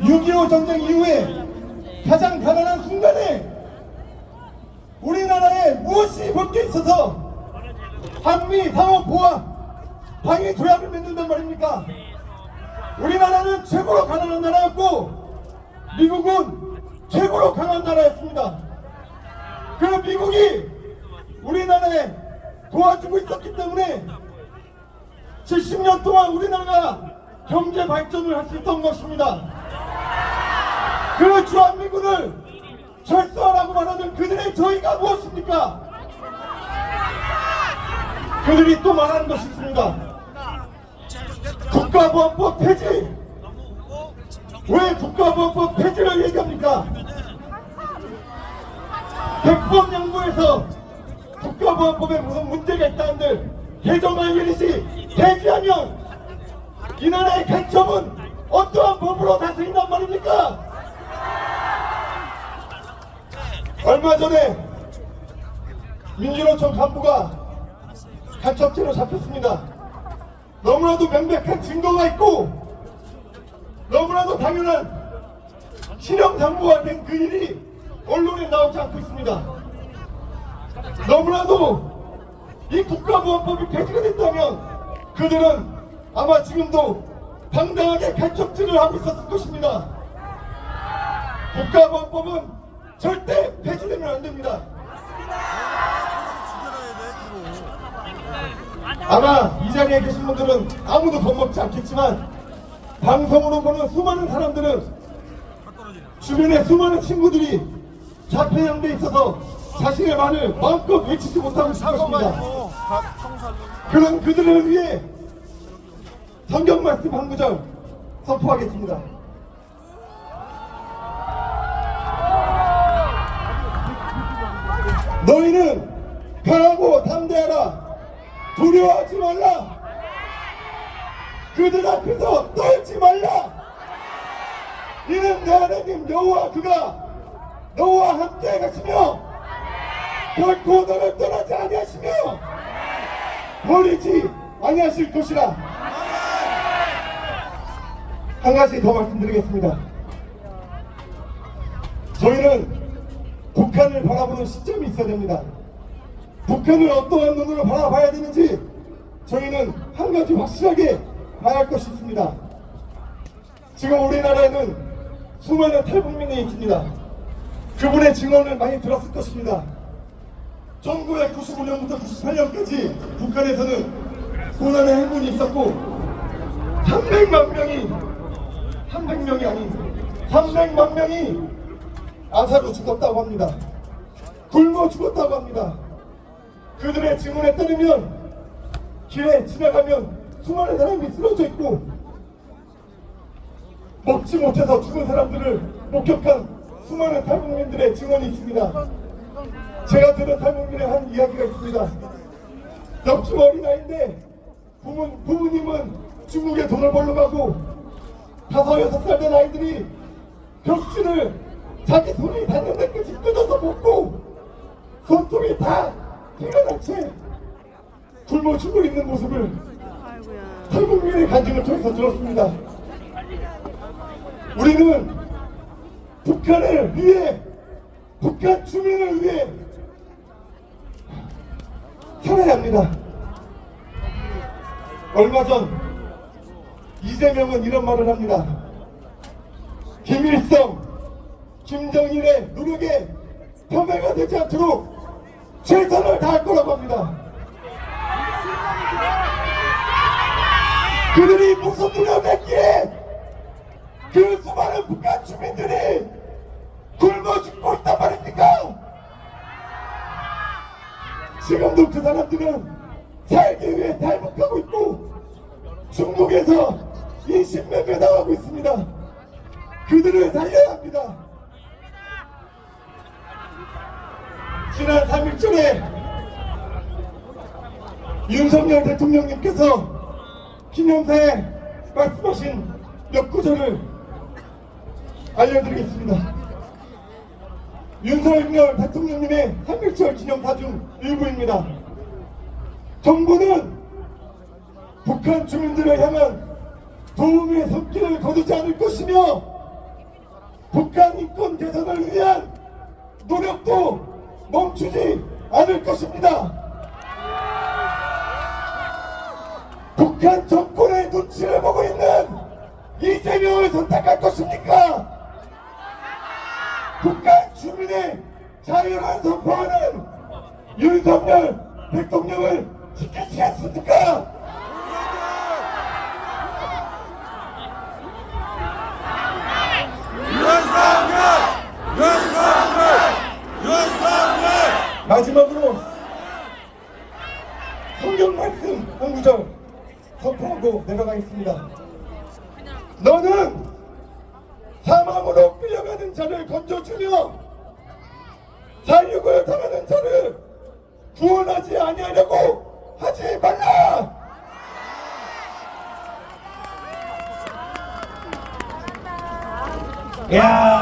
6.25 전쟁 이후에 가장 가난한 순간에 우리나라에 무엇이 볼게 있어서 한미 상호 보아 방위 조약을 맺는단 말입니까? 우리나라는 최고로 가난한 나라였고 미국은 최고로 강한 나라였습니다. 그 미국이 우리나라에 도와주고 있었기 때문에 70년 동안 우리나라가 경제 발전을 할 수 있던 것입니다. 그 주한미군을 철수하라고 말하는 그들의 저희가 무엇입니까? 그들이 또 말하는 것이 있습니다. 국가보안법 폐지! 왜 국가보안법 폐지를 얘기합니까? 백범 양보에서 국가보안법에 무슨 문제가 있다는데 개정안 일이시 폐지하면 이 나라의 개척은 어떠한 법으로 다스린단 말입니까? 얼마 전에 민주노총 간부가 간첩죄로 잡혔습니다. 너무나도 명백한 증거가 있고 너무나도 당연한 실형 당부가 된 그 일이 언론에 나오지 않고 있습니다. 너무나도 이 국가보안법이 폐지가 됐다면 그들은 아마 지금도 당당하게 간첩질을 하고 있었을 것입니다. 국가보안법은 절대 폐지되면 안 됩니다. 아마 이 자리에 계신 분들은 아무도 겁먹지 않겠지만 방송으로 보는 수많은 사람들은 주변에 수많은 친구들이 자폐양돼 있어서 자신의 말을 마음껏 외치지 못하고 있을 것입니다. 그런 그들을 위해 성경 말씀 한 구절 선포하겠습니다. 너희는 강하고 담대하라. 두려워하지 말라. 그들 앞에서 떨지 말라. 이는 내 하나님 여호와 그가 너와 함께 가시며 결코 너를 떠나지 아니하시며 버리지 아니하실 것이라. 한 가지 더 말씀드리겠습니다. 저희는 북한을 바라보는 시점이 있어야 됩니다. 북한을 어떠한 눈으로 바라봐야 되는지 저희는 한 가지 확실하게 봐야 할 것이 있습니다. 지금 우리나라에는 수많은 탈북민이 있습니다. 그분의 증언을 많이 들었을 것입니다. 1995년부터 98년까지 북한에서는 고난의 행군이 있었고 300만 명이 300명이 아닌 300만 명이 아사로 죽었다고 합니다. 굶어 죽었다고 합니다. 그들의 증언에 따르면 길에 지나가면 수많은 사람이 쓰러져 있고 먹지 못해서 죽은 사람들을 목격한 수많은 탈북민들의 증언이 있습니다. 제가 들은 탈북민의 한 이야기가 있습니다. 엽중 어린아이인데 부모, 부모님은 중국에 돈을 벌러 가고 다섯 여섯 살 된 아이들이 벽지를 자기 손이 닿는 데까지 뜯어서 먹고 손톱이 다 피가 난채 굶어 죽고 있는 모습을 탈북민의 간증을 통해서 들었습니다. 우리는 북한을 위해 북한 주민을 위해 살아야 합니다. 얼마 전 이재명은 이런 말을 합니다. 김일성, 김정일의 노력에 폄훼가 되지 않도록 최선을 다할 거라고 합니다. 그들이 무슨 노력을 했기에 그 수많은 북한 주민들이 굶어 죽고 있단 말입니까? 지금도 그 사람들은 살기 위해 탈북하고 있고 중국에서 인신매매 당하고 있습니다. 그들을 살려야 합니다. 지난 3일절에 윤석열 대통령님께서 기념사에 말씀하신 몇 구절을 알려드리겠습니다. 윤석열 대통령님의 3.1절 기념사 중 일부입니다. 정부는 북한 주민들을 향한 도움의 손길을 거두지 않을 것이며 북한 인권 개선을 위한 노력도 멈추지 않을 것입니다. 북한 정권의 눈치를 보고 있는 이재명을 선택할 것입니까? 북한 주민의 자유를 선포하는 윤석열 대통령을 지키시겠습니까? 윤석열! 윤석열! 윤석열! 마지막으로 성경 말씀 한 구절 선포하고 내려가겠습니다. 너는 사망으로 끌려가는 자를 건져주며 살육을 당하는 자를 구원하지 아니하려고 하지 말라. 야